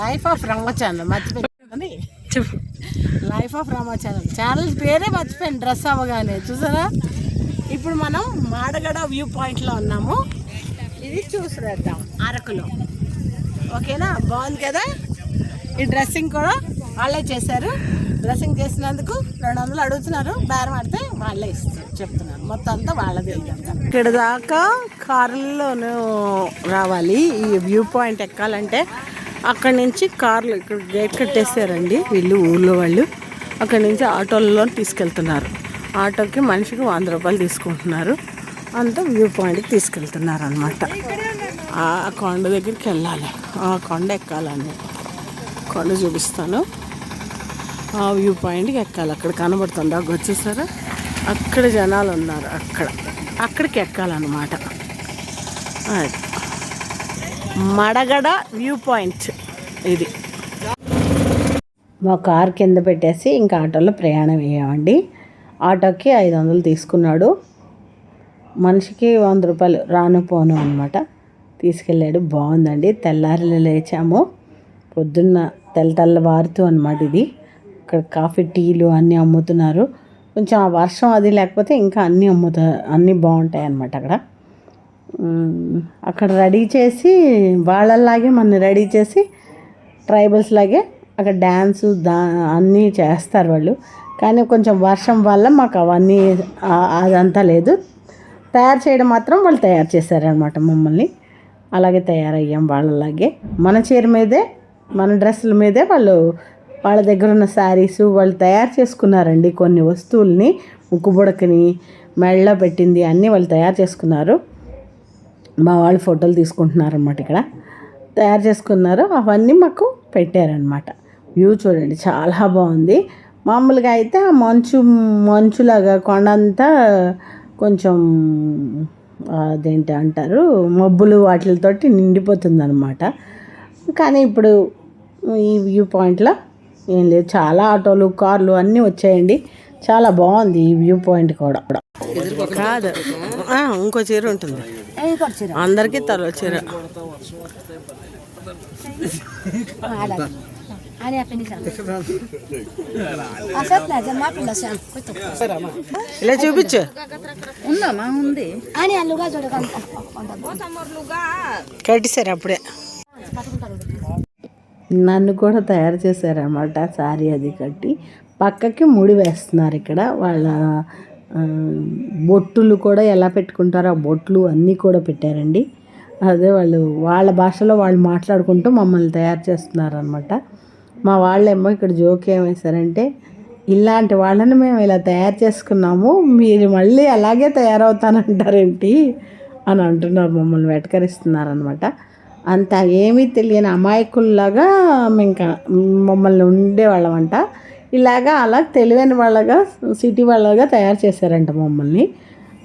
Life of channel మర్చిపోయింది చెప్పు. Life of రమ్మ ఛానల్ పేరే మర్చిపోయాను డ్రెస్ అవ్వగానే. చూసారా? ఇప్పుడు మనం మాడగడ వ్యూ పాయింట్లో ఉన్నాము. ఇది చూసిరేద్దాం అరకులో. ఓకేనా? బాగుంది కదా? ఈ డ్రెస్సింగ్ కూడా వాళ్ళే చేశారు. డ్రెస్సింగ్ చేసినందుకు రెండు వందలు అడుగుతున్నారు. బేరం ఆడితే వాళ్ళే ఇస్తారు చెప్తున్నారు. మొత్తం అంతా వాళ్ళదే ఇక్కడ దాకా కార్లలో రావాలి. ఈ వ్యూ పాయింట్ ఎక్కాలంటే అక్కడి నుంచి కార్లు ఇక్కడ గేట్ కట్టేశారండి. వీళ్ళు ఊళ్ళో వాళ్ళు. అక్కడి నుంచి ఆటోలలో తీసుకెళ్తున్నారు. ఆటోకి మనిషికి వంద రూపాయలు తీసుకుంటున్నారు. అంతా వ్యూ పాయింట్కి తీసుకెళ్తున్నారు అనమాట ఆ కొండ దగ్గరికి వెళ్ళాలి. ఆ కొండ ఎక్కాలండి. కొండ చూపిస్తాను. ఆ వ్యూ పాయింట్కి ఎక్కాలి. అక్కడ కనబడుతుంది? అక్కడ వచ్చేసారా? అక్కడ జనాలు ఉన్నారు. అక్కడ. అక్కడికి ఎక్కాలన్నమాట. అది మడగడ వ్యూ పాయింట్ ఇది. మా కార్ కింద పెట్టేసి ఇంకా ఆటోలో ప్రయాణం అయ్యామండి. ఆటోకి ఐదు వందలు తీసుకున్నాడు. మనిషికి వంద రూపాయలు రాను పోను అనమాట తీసుకెళ్ళాడు. బాగుందండి. తెల్లారిలో లేచాము. పొద్దున్న తెల్ల వారుతూ అనమాట ఇది. ఇక్కడ కాఫీ టీలు అన్నీ అమ్ముతున్నారు. కొంచెం ఆ వర్షం అది లేకపోతే ఇంకా అన్నీ అమ్ముతా అన్నీ బాగుంటాయి అన్నమాట అక్కడ. అక్కడ రెడీ చేసి వాళ్ళలాగే మన రెడీ చేసి ట్రైబల్స్ లాగే అక్కడ డ్యాన్స్ దా అన్నీ చేస్తారు వాళ్ళు. కానీ కొంచెం వర్షం వల్ల మాకు అవన్నీ అదంతా లేదు. తయారు చేయడం మాత్రం వాళ్ళు తయారు చేశారనమాట మమ్మల్ని. అలాగే తయారయ్యాం వాళ్ళలాగే. మన చీర మీదే మన డ్రెస్సుల మీదే వాళ్ళు వాళ్ళ దగ్గర ఉన్న శారీస్ వాళ్ళు తయారు చేసుకున్నారండి కొన్ని వస్తువుల్ని. ముక్కు బుడకని మెడలో పెట్టింది అన్నీ వాళ్ళు తయారు చేసుకున్నారు. మా వాళ్ళు ఫోటోలు తీసుకుంటున్నారు అనమాట ఇక్కడ. తయారు చేసుకున్నారు. అవన్నీ మాకు పెట్టారనమాట వ్యూ చూడండి చాలా బాగుంది. మామూలుగా అయితే ఆ మంచు మంచులాగా కొండంతా కొంచెం అదేంటి అంటారు మబ్బులు వాటితోటి నిండిపోతుందనమాట కానీ ఇప్పుడు ఈ వ్యూ పాయింట్లో ఏం లేదు. చాలా ఆటోలు కార్లు అన్నీ వచ్చాయండి. చాలా బాగుంది ఈ వ్యూ పాయింట్ కూడా. కాదు. ఇంకో చీర ఉంటుంది. అందరికీ తల చీర. అని అప్పని అసలు జమా పిల్ల సార్. ఇలా చూపించు. ఉందమ్మా ఉంది. అని అల్లుగా చూడకంత కట్టిసారు అప్పుడే. నన్ను కూడా తయారు చేశారనమాట శారీ అది కట్టి. పక్కకి ముడి వేస్తున్నారు ఇక్కడ. వాళ్ళ బొట్టులు కూడా ఎలా పెట్టుకుంటారో ఆ బొట్లు అన్నీ కూడా పెట్టారండి. అదే వాళ్ళు వాళ్ళ భాషలో వాళ్ళు మాట్లాడుకుంటూ మమ్మల్ని తయారు చేస్తున్నారనమాట మా వాళ్ళేమో ఇక్కడ జోక్ ఏమేశారంటే ఇలాంటి వాళ్ళని మేము ఇలా తయారు చేసుకున్నాము మీరు మళ్ళీ అలాగే తయారవుతానంటారేంటి? అని అంటున్నారు మమ్మల్ని వెటకరిస్తున్నారనమాట అంత ఏమీ తెలియని అమాయకుల్లాగా మేము ఇంకా మమ్మల్ని ఉండేవాళ్ళమంట ఇలాగా అలా తెలివైన వాళ్ళగా సిటీ వాళ్ళగా తయారు చేశారంట మమ్మల్ని.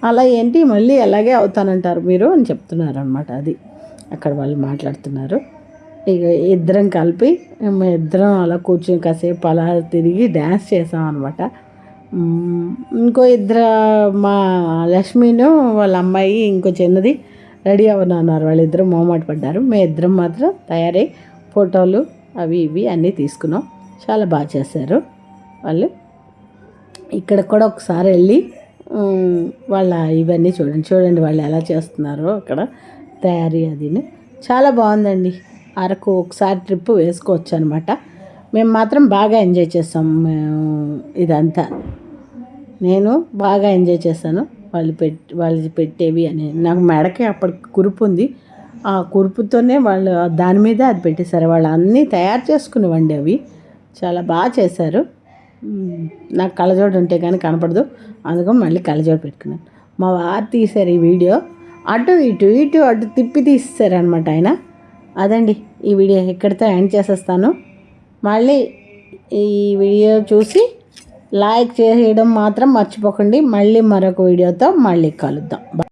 అలా ఏంటి? మళ్ళీ అలాగే అవుతానంటారు మీరు అని చెప్తున్నారు అనమాట అది. అక్కడ వాళ్ళు మాట్లాడుతున్నారు. ఇక ఇద్దరం కలిపి మేము ఇద్దరం అలా కూర్చొని కాసేపు అలా తిరిగి డ్యాన్స్ చేసాం అనమాట ఇంకో ఇద్దరు మా లక్ష్మిను వాళ్ళ అమ్మాయి ఇంకో చిన్నది రెడీ అవ్వనన్నారు. వాళ్ళిద్దరు మొహమాట పడ్డారు. మేము ఇద్దరం మాత్రం తయారై ఫోటోలు అవి ఇవి అన్నీ తీసుకున్నాం. చాలా బాగా చేశారు. వాళ్ళు. ఇక్కడ కూడా ఒకసారి వెళ్ళి వాళ్ళ ఇవన్నీ చూడండి. చూడండి వాళ్ళు ఎలా చేస్తున్నారో అక్కడ తయారీ అదిని. చాలా బాగుందండి. అరకు ఒకసారి ట్రిప్ వేసుకోవచ్చు అనమాట మేము మాత్రం బాగా ఎంజాయ్ చేస్తాం. మేము ఇదంతా. నేను బాగా ఎంజాయ్ చేశాను వాళ్ళు పెట్టి వాళ్ళు పెట్టేవి అని. నాకు మెడకి అప్పటికి కురుపు ఉంది. ఆ కురుపుతోనే వాళ్ళు దాని మీద అది పెట్టేశారు. వాళ్ళు అన్నీ తయారు చేసుకునేవండి అవి. చాలా బాగా చేశారు. నాకు కళ్ళజోడు ఉంటే కానీ కనపడదు. అందుకని మళ్ళీ కళ్ళజోడు పెట్టుకున్నాను. మా వారు తీశారు ఈ వీడియో. అటు ఇటు ఇటు అటు తిప్పి తీసేశారనమాట ఆయన. అదండి ఈ వీడియో. ఇక్కడితో ఎండ్ చేసేస్తాను. మళ్ళీ ఈ వీడియో చూసి లైక్ చేయడం మాత్రం మర్చిపోకండి. మళ్ళీ మరొక వీడియోతో మళ్ళీ కలుద్దాం.